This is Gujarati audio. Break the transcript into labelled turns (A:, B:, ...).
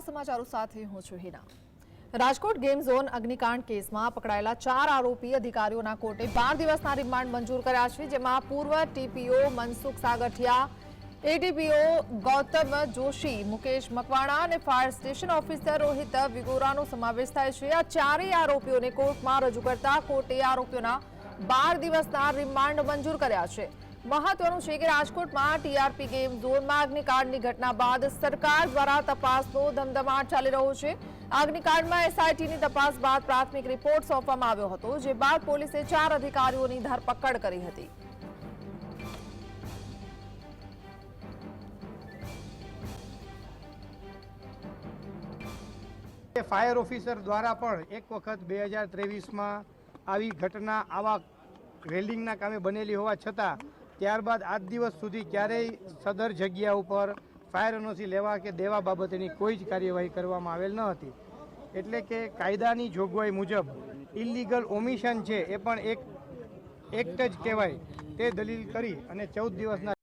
A: સમાચારો સાથે હું છું હિના. રાજકોટ ગેમ ઝોન અગ્નિકાંડ કેસમાં પકડાયેલા ચાર આરોપી અધિકારીઓના કોર્ટે બાર દિવસના રિમાન્ડ મંજૂર કર્યા છે, જેમાં પૂર્વ ટીપીઓ મનસુખ સાગઠિયા, એડીપીઓ ગૌતમ જોશી, મુકેશ મકવાણા અને ફાયર સ્ટેશન ઓફિસર રોહિત વિગોરાનો સમાવેશ થાય છે. આ ચારેય આરોપીઓને કોર્ટમાં રજૂ કરતા કોર્ટે આરોપીઓના બાર દિવસના રિમાન્ડ મંજૂર કર્યા છે. મહત્વનું છે કે રાજકોટમાં ટીઆરપી ગેમ ઝોનમાં અગ્નિકાંડની ઘટના બાદ સરકાર દ્વારા તપાસનો ધમધમાટ ચાલી રહ્યો છે. અગ્નિકાંડમાં એસઆઈટીની તપાસ બાદ પ્રાથમિક રિપોર્ટ સોંપવામાં આવ્યો હતો, જે બાદ પોલીસે ચાર અધિકારીઓની ધરપકડ કરી હતી.
B: ફાયર ઓફિસર દ્વારા પણ એક વખત બે હજાર ત્રેવીસમાં આવી ઘટના આવા રેલિંગના કામે બનેલી હોવા છતાં ત્યારબાદ આજ દિવસ સુધી ક્યારેય સદર જગ્યા ઉપર ફાયર એનઓસી લેવા કે દેવા બાબતેની કોઈ જ કાર્યવાહી કરવામાં આવેલ ન હતી. એટલે કે કાયદાની જોગવાઈ મુજબ ઇલીગલ ઓમિશન છે એ પણ એક એક્ટ જ કહેવાય. તે દલીલ કરી અને ચૌદ દિવસના